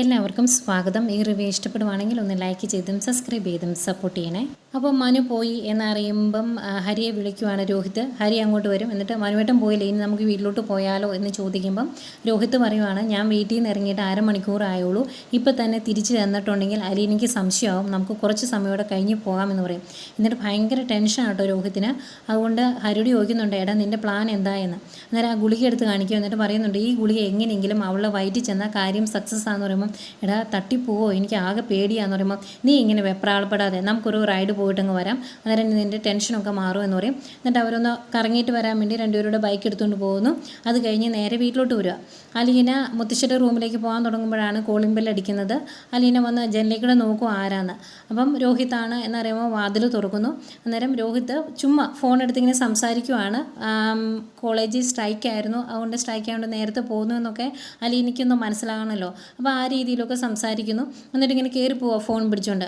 എല്ലാവർക്കും സ്വാഗതം. ഈ റിവ്യൂ ഇഷ്ടപ്പെടുവാണെങ്കിൽ ഒന്ന് ലൈക്ക് ചെയ്തും സബ്സ്ക്രൈബ് ചെയ്തും സപ്പോർട്ട് ചെയ്യണേ. അപ്പോൾ മനു പോയി എന്നറിയുമ്പം ഹരിയെ വിളിക്കുവാണ് രോഹിത്. ഹരി അങ്ങോട്ട് വരും. എന്നിട്ട് മനുവേട്ടൻ പോയില്ല? ഇനി നമുക്ക് വീട്ടിലോട്ട് പോയാലോ എന്ന് ചോദിക്കുമ്പം രോഹിത് പറയുവാണ് ഞാൻ വീട്ടിൽ നിന്ന് ഇറങ്ങിയിട്ട് അരമണിക്കൂറായുള്ളൂ ഇപ്പം തന്നെ തിരിച്ച് തന്നിട്ടുണ്ടെങ്കിൽ അരി എനിക്ക് സംശയമാവും. നമുക്ക് കുറച്ച് സമയമോടെ കഴിഞ്ഞ് പോകാമെന്ന് പറയും. എന്നിട്ട് ഭയങ്കര ടെൻഷനാണ് കേട്ടോ രോഹിത്തിന് അതുകൊണ്ട് ഹരിയോട് ചോദിക്കുന്നുണ്ട് എടാ നിന്റെ പ്ലാൻ എന്താ എന്ന്? അന്നേരം ആ ഗുളിക എടുത്ത് കാണിക്കും എന്നിട്ട് പറയുന്നുണ്ട് ഈ ഗുളിക എങ്ങനെയെങ്കിലും അവളെ വയറ്റിൽ ചെന്നാൽ കാര്യം സക്സസ് ആണെന്ന് പറയുമ്പോൾ എടാ തട്ടിപ്പോവോ? എനിക്ക് ആകെ പേടിയാന്ന് പറയുമ്പോൾ നീ ഇങ്ങനെ വെപ്രാളപ്പെടാതെ നമുക്കൊരു റൈഡ് പോയിട്ടങ്ങ് വരാം. അന്നേരം നിന്റെ ടെൻഷനൊക്കെ മാറും എന്ന് പറയും. എന്നിട്ട് അവരൊന്ന് കറങ്ങിയിട്ട് വരാൻ വേണ്ടി രണ്ടുപേരുടെ ബൈക്ക് എടുത്തുകൊണ്ട് പോകുന്നു. അത് കഴിഞ്ഞ് നേരെ വീട്ടിലോട്ട് വരിക. അലീന മുത്തശ്ശിയുടെ റൂമിലേക്ക് പോകാൻ തുടങ്ങുമ്പോഴാണ് കോളിംഗ് ബെൽ അടിക്കുന്നത്. അലീന വന്ന് ജനലിക്കൂടെ നോക്കും ആരാന്ന്. അപ്പം രോഹിത്താണ് എന്നറിയുമ്പോൾ വാതിൽ തുറക്കുന്നു. അന്നേരം രോഹിത്ത് ചുമ്മാ ഫോൺ എടുത്തിങ്ങനെ സംസാരിക്കുവാണ്. കോളേജിൽ സ്ട്രൈക്ക് ആയിരുന്നു. അതുകൊണ്ട് സ്ട്രൈക്ക് ആയതുകൊണ്ട് നേരത്തെ പോകുന്നു എന്നൊക്കെ അലീനയ്ക്കൊന്നും മനസ്സിലാകണമല്ലോ അപ്പോൾ ആ രീതിയിലൊക്കെ സംസാരിക്കുന്നു. എന്നിട്ട് ഇങ്ങനെ കയറി പോവാ ഫോൺ പിടിച്ചുകൊണ്ട്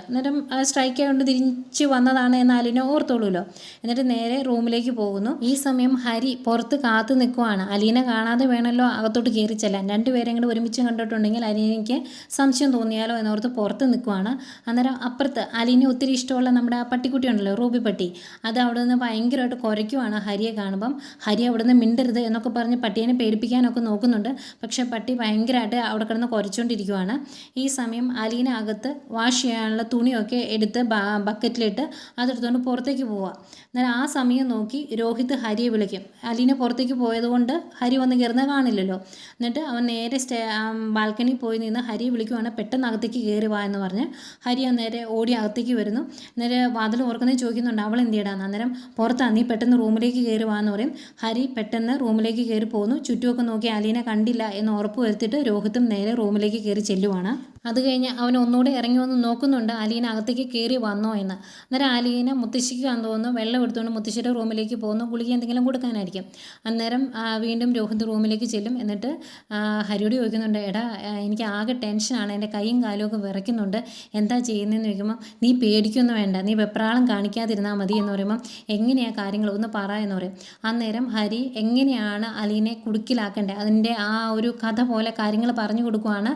ആ സ്ട്രൈക്ക് ആയതുകൊണ്ട് തിരിച്ച് വന്നതാണ് എന്ന് അലീനെ ഓർത്തോളൂല്ലോ എന്നിട്ട് നേരെ റൂമിലേക്ക് പോകുന്നു. ഈ സമയം ഹരി പുറത്ത് കാത്തു നിൽക്കുവാണ് അലീനെ കാണാതെ വേണമല്ലോ അകത്തോട്ട് കയറി ചെല്ലാൻ. രണ്ടുപേരെയും കൂടെ ഒരുമിച്ച് കണ്ടിട്ടുണ്ടെങ്കിൽ അലീനയ്ക്ക് സംശയം തോന്നിയാലോ എന്നോർത്ത് പുറത്ത് നിൽക്കുവാണ് അന്നേരം അപ്പുറത്ത് അലീനെ ഒത്തിരി ഇഷ്ടമുള്ള നമ്മുടെ ആ പട്ടിക്കുട്ടി ഉണ്ടല്ലോ റൂബി പട്ടി. അത് അവിടെ നിന്ന് ഭയങ്കരമായിട്ട് കുരയ്ക്കുവാണ് ഹരിയെ കാണുമ്പം. ഹരി അവിടെ നിന്ന് മിണ്ടരുത് എന്നൊക്കെ പറഞ്ഞ് പട്ടീനെ പേടിപ്പിക്കാനൊക്കെ നോക്കുന്നുണ്ട്. പക്ഷേ പട്ടി ഭയങ്കരമായിട്ട് അവിടെ കിടന്ന് കുരച്ചുകൊണ്ടിരിക്കുവാണ് ഈ സമയം അലീന അകത്ത് വാഷ് ചെയ്യാനുള്ള തുണിയൊക്കെ എടുത്ത് ബക്കറ്റിലിട്ട് അതെടുത്തുകൊണ്ട് പുറത്തേക്ക് പോവുക എന്നാൽ ആ സമയം നോക്കി രോഹിത് ഹരിയെ വിളിക്കും. അലീന പുറത്തേക്ക് പോയതുകൊണ്ട് ഹരി വന്ന് കയറുന്നത് കാണില്ലല്ലോ. എന്നിട്ട് അവൻ നേരെ സ്റ്റേ ബാൽക്കണിയിൽ പോയി നിന്ന് ഹരിയെ വിളിക്കുവാണ്. പെട്ടെന്ന് അകത്തേക്ക് കയറി വാ എന്ന് പറഞ്ഞ് ഹരി നേരെ ഓടി അകത്തേക്ക് വരുന്നു. നേരെ വാതിൽ ഓർക്കുന്നത് ചോദിക്കുന്നുണ്ട് അവൾ എന്ത് ചെയ്യടാന്ന് അന്നേരം പുറത്താണ് നീ പെട്ടെന്ന് റൂമിലേക്ക് കയറി വാ എന്ന് പറയും. ഹരി പെട്ടെന്ന് റൂമിലേക്ക് കയറി പോകുന്നു ചുറ്റുമൊക്കെ നോക്കി അലീന കണ്ടില്ല എന്ന് ഉറപ്പ് വരുത്തിയിട്ട് രോഹിത്തും നേരെ റൂമിലേക്ക് കയറി ചെല്ലുവാണ്. അത് കഴിഞ്ഞ് അവൻ ഒന്നുകൂടെ ഇറങ്ങി വന്ന് നോക്കുന്നുണ്ട് അലീന അകത്തേക്ക് കയറി വന്നോ എന്ന്. അന്നേരം അലീന മുത്തശ്ശിക്ക് കണ്ടു തോന്നുന്നു വെള്ളം എടുത്തുകൊണ്ട് മുത്തശ്ശിയുടെ റൂമിലേക്ക് പോകുന്നു. ഗുളിക എന്തെങ്കിലും കൊടുക്കാനായിരിക്കും. അന്നേരം വീണ്ടും രോഹിത് റൂമിലേക്ക് ചെല്ലും. എന്നിട്ട് ഹരിയോട് ചോദിക്കുന്നുണ്ട് എടാ എനിക്ക് ആകെ ടെൻഷനാണ് എന്റെ കൈയും കാലും ഒക്കെ വിറയ്ക്കുന്നുണ്ട്. എന്താ ചെയ്യുന്നതെന്ന് ചോദിക്കുമ്പോൾ നീ പേടിക്കൊന്നും വേണ്ട. നീ വെപ്രാളം കാണിക്കാതിരുന്നാൽ മതി എന്ന് പറയുമ്പോൾ എങ്ങനെയാണ് കാര്യങ്ങൾ? ഒന്ന് പറ എന്ന് പറയും. അന്നേരം ഹരി എങ്ങനെയാണ് അലീനെ കുടുക്കിലാക്കേണ്ടത്? അതിന്റെ ആ ഒരു കഥ പോലെ കാര്യങ്ങൾ പറഞ്ഞു കൊടുക്കുവാണ്.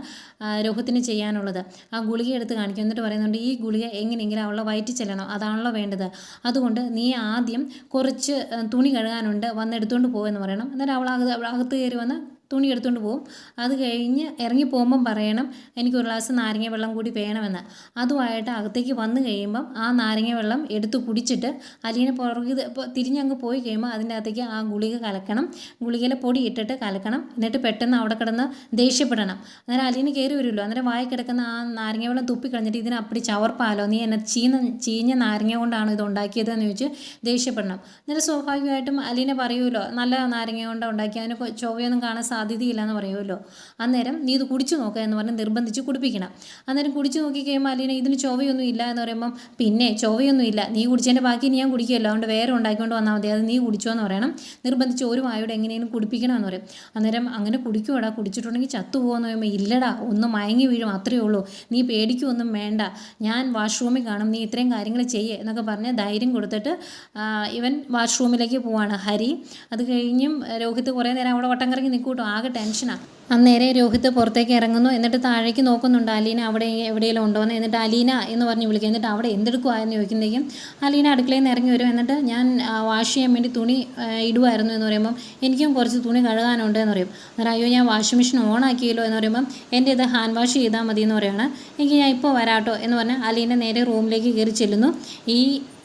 രോഹിത്തിന് ചെയ്യാനുള്ളത്. ആ ഗുളിക എടുത്ത് കാണിക്കും. എന്നിട്ട് പറയുന്നുണ്ട് ഈ ഗുളിക എങ്ങനെയെങ്കിലും അവളെ വയറ്റി ചെല്ലണം. അതാണല്ലോ വേണ്ടത്. അതുകൊണ്ട് നീ ആദ്യം കുറച്ച് തുണി കഴുകാനുണ്ട്. വന്ന് എടുത്തുകൊണ്ട് പോകുമെന്ന് പറയണം. എന്നിട്ട് അവൾ അകത്ത് കയറി വന്ന് തുണി എടുത്തുകൊണ്ട് പോകും അത് കഴിഞ്ഞ് ഇറങ്ങി പോകുമ്പം പറയണം എനിക്ക് ഒരു ഗ്ലാസ് നാരങ്ങ വെള്ളം കൂടി വേണമെന്ന്. അതുമായിട്ട് അകത്തേക്ക് വന്നു കഴിയുമ്പം ആ നാരങ്ങ വെള്ളം എടുത്ത് കുടിച്ചിട്ട് അലീനെ പുറകെ ഇപ്പോൾ തിരിഞ്ഞങ്ങ് പോയി കഴിയുമ്പോൾ അതിന്റെ അകത്തേക്ക് ആ ഗുളിക കലക്കണം. ഗുളികയിലെ പൊടി ഇട്ടിട്ട് കലക്കണം. എന്നിട്ട് പെട്ടെന്ന് അവിടെ കിടന്ന് ദേഷ്യപ്പെടണം. അന്നേരം അലീന് കയറി വരുമല്ലോ. അന്നേരം വായി കിടക്കുന്ന ആ നാരങ്ങ വെള്ളം തുപ്പി കളഞ്ഞിട്ട് ഇതിനെ അപ്പടി ചവർപ്പാലോ നീ എന്നെ ചീന ചീഞ്ഞ നാരങ്ങ കൊണ്ടാണ് ഇത് ഉണ്ടാക്കിയതെന്ന് ചോദിച്ച് ദേഷ്യപ്പെടണം. എന്നിട്ട് സ്വാഭാവികമായിട്ടും അലീനെ പറയുമല്ലോ നല്ല നാരങ്ങ കൊണ്ട് ഉണ്ടാക്കി അതിന് ചൊവ്വയൊന്നും കാണാൻ സാധ്യതയില്ല എന്ന് പറയുമല്ലോ. അന്നേരം നീ ഇത് കുടിച്ചു നോക്കുക എന്ന് പറഞ്ഞ് നിർബന്ധിച്ച് കുടിപ്പിക്കണം. അന്നേരം കുടിച്ചു നോക്കി കഴിയുമ്പോൾ അലീന ഇതിന് ചോവയൊന്നും ഇല്ല എന്ന് പറയുമ്പം പിന്നെ ചോവയൊന്നും ഇല്ല. നീ കുടിച്ചതിന്റെ ബാക്കി ഞാൻ കുടിക്കുമല്ലോ അതുകൊണ്ട് വേറെ ഉണ്ടാക്കിക്കൊണ്ട് വന്നാൽ മതി. അത് നീ കുടിച്ചോ എന്ന് പറയണം. നിർബന്ധിച്ച് ഒരു വായോടെ എങ്ങനെയും കുടിപ്പിക്കണം എന്ന് പറയും. അന്നേരം അങ്ങനെ കുടിക്കുവാടാ. കുടിച്ചിട്ടുണ്ടെങ്കിൽ ചത്തുപോകുമെന്ന് പറയുമ്പോൾ ഇല്ലടാ. ഒന്ന് മയങ്ങി വീഴും. അത്രയേ ഉള്ളൂ. നീ പേടിക്കൊന്നും വേണ്ട. ഞാൻ വാഷ്റൂമിൽ കാണും. നീ ഇത്രയും കാര്യങ്ങൾ ചെയ്യേ എന്നൊക്കെ പറഞ്ഞ് ധൈര്യം കൊടുത്തിട്ട് ഇവൻ വാഷ്റൂമിലേക്ക് പോവാണ്. ഹരി അത് കഴിഞ്ഞും രോഹിത് കുറേ നേരം അവിടെ വട്ടം കറങ്ങി നിൽക്കൂട്ടോ. ആകെ ടെൻഷനാണ് അന്നേരെ രോഹിത് പുറത്തേക്ക് ഇറങ്ങുന്നു. എന്നിട്ട് താഴേക്ക് നോക്കുന്നുണ്ട് അലീന അവിടെ എവിടെയെങ്കിലും ഉണ്ടോ എന്ന് എന്നിട്ട് അലീന എന്ന് പറഞ്ഞ് വിളിക്കുക എന്നിട്ട് അവിടെ എന്തെടുക്കുവായെന്ന് ചോദിക്കുന്നേക്കും അലീന അടുക്കളയിൽ നിന്ന് ഇറങ്ങി വരും. എന്നിട്ട് ഞാൻ വാഷ് ചെയ്യാൻ വേണ്ടി തുണി ഇടുമായിരുന്നു എന്ന് പറയുമ്പം എനിക്കും കുറച്ച് തുണി കഴുകാനുണ്ട് എന്ന് പറയും. അന്നേരം അയ്യോ ഞാൻ വാഷിംഗ് മെഷീൻ ഓൺ ആക്കിയല്ലോ എന്ന് പറയുമ്പം എന്റെ ഇത് ഹാൻഡ് വാഷ് ചെയ്താൽ മതി എന്ന് പറയുകയാണ് എനിക്ക് ഞാൻ ഇപ്പോൾ വരാട്ടോ എന്ന് പറഞ്ഞാൽ അലീന നേരെ റൂമിലേക്ക് കയറി ചെല്ലുന്നു. ഈ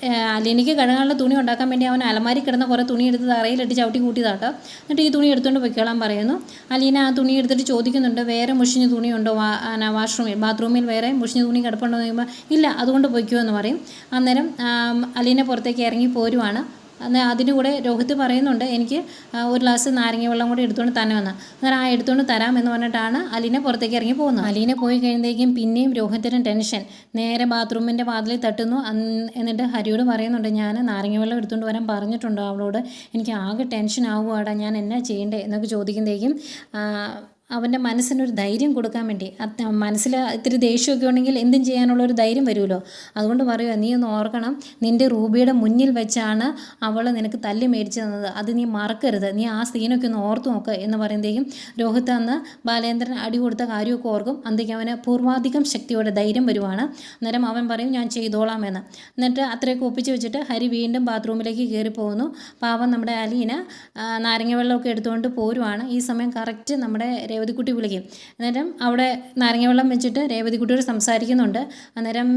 അലീനയ്ക്ക് കഴുകാനുള്ള തുണി ഉണ്ടാക്കാൻ വേണ്ടി അവൻ അലമാരി കിടന്ന കുറേ തുണി എടുത്ത് തറയിലിട്ട് ചവിട്ടി കൂട്ടിയതാട്ടോ. എന്നിട്ട് ഈ തുണി എടുത്തുകൊണ്ട് പൊയ്ക്കോളാൻ പറയുന്നു. അലീന ആ തുണി എടുത്തിട്ട് ചോദിക്കുന്നുണ്ട് വേറെ മുഷിഞ്ഞ തുണിയുണ്ടോ? വാ വാഷ്റൂമിൽ ബാത്റൂമിൽ വേറെ മുഷിഞ്ഞ തുണി കിടപ്പുണ്ടോ? എന്ന് ചോദിക്കുമ്പോൾ ഇല്ല അതുകൊണ്ട് പൊയ്ക്കോ എന്ന് പറയും. അന്നേരം അലീന പുറത്തേക്ക് ഇറങ്ങി പോരുവാണ്. അന്ന് അതിന്റെ കൂടെ രോഹിത് പറയുന്നുണ്ട് എനിക്ക് ഒരു ഗ്ലാസ് നാരങ്ങ വെള്ളം കൂടി എടുത്തുകൊണ്ട് തന്നെ വന്ന്. അന്നേരം ആ എടുത്തുകൊണ്ട് തരാം എന്ന് പറഞ്ഞിട്ടാണ് അലീനെ പുറത്തേക്ക് ഇറങ്ങി പോകുന്നത്. അലീനെ പോയി കഴിയുമ്പോഴേക്കും പിന്നെയും രോഹിത്തിന് ടെൻഷൻ. നേരെ ബാത്റൂമിന്റെ വാതിലിൽ തട്ടുന്നു. എന്നിട്ട് ഹരിയോട് പറയുന്നുണ്ട് ഞാൻ നാരങ്ങ വെള്ളം എടുത്തുകൊണ്ട് വരാൻ പറഞ്ഞിട്ടുണ്ടോ അവളോട്. എനിക്ക് ആകെ ടെൻഷൻ ആവുകയാടാ ഞാൻ എന്നാ ചെയ്യണ്ടേ? എന്നൊക്കെ ചോദിക്കുമ്പോഴേക്കും അവന്റെ മനസ്സിനൊരു ധൈര്യം കൊടുക്കാൻ വേണ്ടി. മനസ്സിൽ ഇത്തിരി ദേഷ്യമൊക്കെ ഉണ്ടെങ്കിൽ എന്തും ചെയ്യാനുള്ളൊരു ധൈര്യം വരുമല്ലോ. അതുകൊണ്ട് പറയുക നീ ഒന്ന് ഓർക്കണം നിന്റെ റൂബിയുടെ മുന്നിൽ വെച്ചാണ് അവൾ നിനക്ക് തല്ലി മേടിച്ചു തന്നത്. അത് നീ മറക്കരുത്. നീ ആ സീനൊക്കെ ഒന്ന് ഓർത്ത് നോക്ക്. എന്ന് പറയുമ്പോഴേക്കും രോഹിത് അന്ന് ബാലേന്ദ്രൻ അടി കൊടുത്ത കാര്യമൊക്കെ ഓർക്കും. അന്തേക്ക് അവന് പൂർവാധികം ശക്തിയോടെ ധൈര്യം വരുവാണ്. അന്നേരം അവൻ പറയും ഞാൻ ചെയ്തോളാം എന്ന്. എന്നിട്ട് അത്രയൊക്കെ ഒപ്പിച്ച് വെച്ചിട്ട് ഹരി വീണ്ടും ബാത്റൂമിലേക്ക് കയറി പോകുന്നു. പാവം നമ്മുടെ അലീന നാരങ്ങ വെള്ളമൊക്കെ എടുത്തുകൊണ്ട് പോരുവാണ്. ഈ സമയം കറക്റ്റ് നമ്മുടെ രേവതിക്കുട്ടി വിളിക്കും. അന്നേരം അവിടെ നാരങ്ങ വെള്ളം വെച്ചിട്ട് രേവതിക്കുട്ടിയോട് സംസാരിക്കുന്നുണ്ട്. അന്നേരം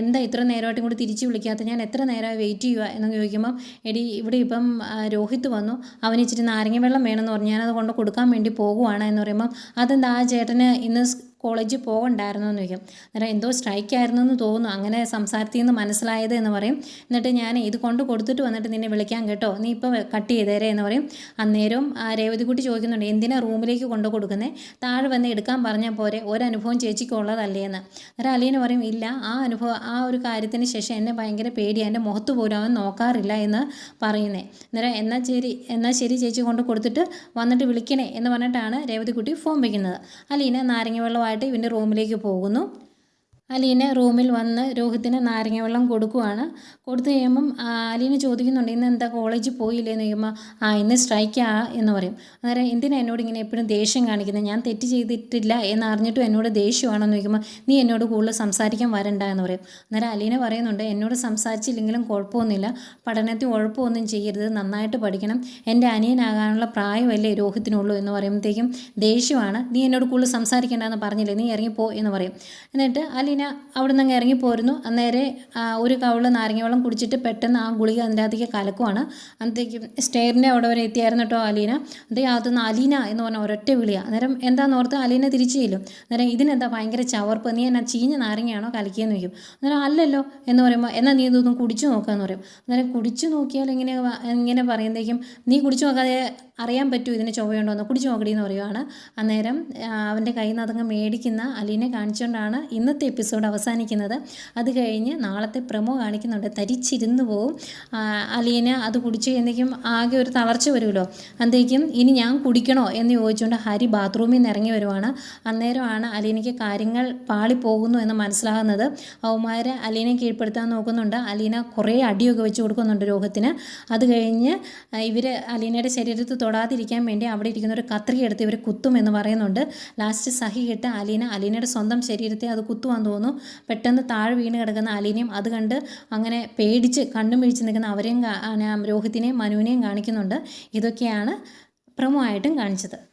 എന്താ ഇത്ര നേരമായിട്ടും കൂടി തിരിച്ച് വിളിക്കാത്ത ഞാൻ എത്ര നേരമായി വെയിറ്റ് ചെയ്യുക എന്നൊക്കെ ചോദിക്കുമ്പം എടി ഇവിടെ ഇപ്പം രോഹിത് വന്നു. അവൻ ഇച്ചിരി നാരങ്ങ വെള്ളം വേണമെന്ന് പറഞ്ഞു. ഞാനത് കൊണ്ട് കൊടുക്കാൻ വേണ്ടി പോകുവാണ് എന്ന് പറയുമ്പം അതെന്താ ആ ചേട്ടന് ഇന്ന് കോളേജിൽ പോകണ്ടായിരുന്നു എന്ന് ചോദിക്കും. അന്നേരം എന്തോ സ്ട്രൈക്ക് ആയിരുന്നു എന്ന് തോന്നുന്നു. അങ്ങനെ സംസാരത്തിൽ നിന്ന് മനസ്സിലായത് എന്ന് പറയും. എന്നിട്ട് ഞാൻ ഇത് കൊണ്ട് കൊടുത്തിട്ട് വന്നിട്ട് നിന്നെ വിളിക്കാൻ കേട്ടോ. നീ ഇപ്പോൾ കട്ട് ചെയ്തേരെ എന്ന് പറയും. അന്നേരം രേവതിക്കുട്ടി ചോദിക്കുന്നുണ്ട് എന്തിനാ റൂമിലേക്ക് കൊണ്ടു കൊടുക്കുന്നത് താഴെ വന്ന് എടുക്കാൻ പറഞ്ഞാൽ പോരെ. ഒരനുഭവം ചേച്ചിക്ക് എന്ന്. അന്നേരം അലീന പറയും ഇല്ല ആ അനുഭവം ആ ഒരു കാര്യത്തിന് ശേഷം എന്നെ ഭയങ്കര പേടിയാണ് എന്റെ മുഖത്ത് പോലും അവൻ നോക്കാറില്ല എന്ന് പറയുന്നേ. അന്നേരം എന്നാൽ ശരി എന്നാൽ ശരി ചേച്ചി കൊണ്ട് കൊടുത്തിട്ട് വന്നിട്ട് വിളിക്കണേ എന്ന് പറഞ്ഞിട്ടാണ് രേവതിക്കുട്ടി ഫോൺ വയ്ക്കുന്നത് അലീന നാരങ്ങ വെള്ളമായിട്ട് ഇവന്റെ റൂമിലേക്ക് പോകുന്നു. അലീന റൂമിൽ വന്ന് രോഹിത്തിന് നാരങ്ങ വെള്ളം കൊടുക്കുവാണ്. കൊടുത്തു കഴിയുമ്പം അലീന ചോദിക്കുന്നുണ്ട് ഇന്ന് എന്താ കോളേജിൽ പോയില്ലേ എന്ന് കഴിയുമ്പോൾ ആ ഇന്ന് സ്ട്രൈക്കാ എന്ന് പറയും. അന്നേരം എന്തിനാ എന്നോട് ഇങ്ങനെ എപ്പോഴും ദേഷ്യം കാണിക്കുന്നത് ഞാൻ തെറ്റ് ചെയ്തിട്ടില്ല എന്നറിഞ്ഞിട്ടും എന്നോട് ദേഷ്യമാണെന്ന് ചോദിക്കുമ്പോൾ നീ എന്നോട് കൂടുതൽ സംസാരിക്കാൻ വരണ്ട എന്ന് പറയും. അന്നേരം അലീന പറയുന്നുണ്ട് എന്നോട് സംസാരിച്ചില്ലെങ്കിലും കുഴപ്പമൊന്നുമില്ല. പഠനത്തിൽ ഉഴപ്പമൊന്നും ചെയ്യരുത്. നന്നായിട്ട് പഠിക്കണം. എന്റെ അനിയനാകാനുള്ള പ്രായമല്ലേ രോഹിത്തിനുള്ളൂ എന്ന് പറയുമ്പോഴത്തേക്കും ദേഷ്യമാണ്. നീ എന്നോട് കൂടുതൽ സംസാരിക്കേണ്ടെന്ന് പറഞ്ഞില്ലേ? നീ ഇറങ്ങിപ്പോ എന്ന് പറയും. എന്നിട്ട് അലീന അവിടെ നിന്ന് ഇറങ്ങി പോരുന്നു. അന്നേരെ ഒരു കവൾ നാരങ്ങ വെള്ളം കുടിച്ചിട്ട് പെട്ടെന്ന് ആ ഗുളിക അതിന്റെ അകത്തേക്ക് കലക്കുവാണ്. അന്നത്തേക്കും സ്റ്റെയറിന്റെ അവിടെ വരെ എത്തിയായിരുന്നു കേട്ടോ അലീന. അതേ അതൊന്ന് അലീന എന്ന് പറഞ്ഞ ഒരൊറ്റ വിളിയാണ് അന്നേരം എന്താന്ന് ഓർത്ത് അലീന തിരിച്ചു ചെല്ലും. അന്നേരം ഇതിനെന്താ ഭയങ്കര ചവർപ്പ്? നീ എന്നാ ചീഞ്ഞ നാരങ്ങയാണോ കലക്കിയെന്ന് വയ്ക്കും അന്നേരം അല്ലല്ലോ എന്ന് പറയുമ്പോൾ എന്നാൽ നീ ഇതൊന്നും കുടിച്ചു നോക്കാന്ന് പറയും. അന്നേരം കുടിച്ചു നോക്കിയാൽ ഇങ്ങനെ ഇങ്ങനെ പറയുമ്പോഴേക്കും നീ കുടിച്ചു നോക്കാതെ അറിയാൻ പറ്റൂ ഇതിന് ചൊവ്വയുണ്ടോ എന്ന്. കുടിച്ചു നോക്കടി എന്ന് പറയുവാണ്. അന്നേരം അവന്റെ കയ്യിൽ നിന്ന് അതങ്ങ് മേടിക്കുന്ന അലീനെ കാണിച്ചുകൊണ്ടാണ് ഇന്നത്തെ എപ്പിസോഡ് അവസാനിക്കുന്നത്. അത് കഴിഞ്ഞ് നാളത്തെ പ്രമോ കാണിക്കുന്നുണ്ട്. തരിച്ചിരുന്നു പോവും. അലീന അത് കുടിച്ചു കഴിഞ്ഞേക്കും ആകെ ഒരു തളർച്ച വരുമല്ലോ. അന്തേക്കും ഇനി ഞാൻ കുടിക്കണോ എന്ന് ചോദിച്ചുകൊണ്ട് ഹരി ബാത്റൂമിൽ നിന്ന് ഇറങ്ങി വരുവാണ്. അന്നേരമാണ് അലീനയ്ക്ക് കാര്യങ്ങൾ പാളിപ്പോകുന്നു എന്ന് മനസ്സിലാകുന്നത്. അവന്മാരെ അലീനെ കീഴ്പ്പെടുത്താൻ നോക്കുന്നുണ്ട്. അലീന കുറേ അടിയൊക്കെ വെച്ച് കൊടുക്കുന്നുണ്ട് രോഗത്തിന്. അത് കഴിഞ്ഞ് ഇവർ അലീനയുടെ ശരീരത്തിൽ തൊടാതിരിക്കാൻ വേണ്ടി അവിടെ ഇരിക്കുന്ന ഒരു കത്രിക എടുത്ത് ഇവർ കുത്തും എന്ന് പറയുന്നുണ്ട്. ലാസ്റ്റ് സഹി കിട്ട് അലീന അലീനയുടെ സ്വന്തം ശരീരത്തെ അത് കുത്തുവാൻ തോന്നുന്നു. പെട്ടെന്ന് താഴെ വീണ് കിടക്കുന്ന അലീനയും അത് കണ്ട് അങ്ങനെ പേടിച്ച് കണ്ണും മിഴിച്ച് നിൽക്കുന്ന അവരെയും രോഹിത്തിനെയും മനുവിനെയും കാണിക്കുന്നുണ്ട്. ഇതൊക്കെയാണ് പ്രമോ ആയിട്ടും കാണിച്ചത്.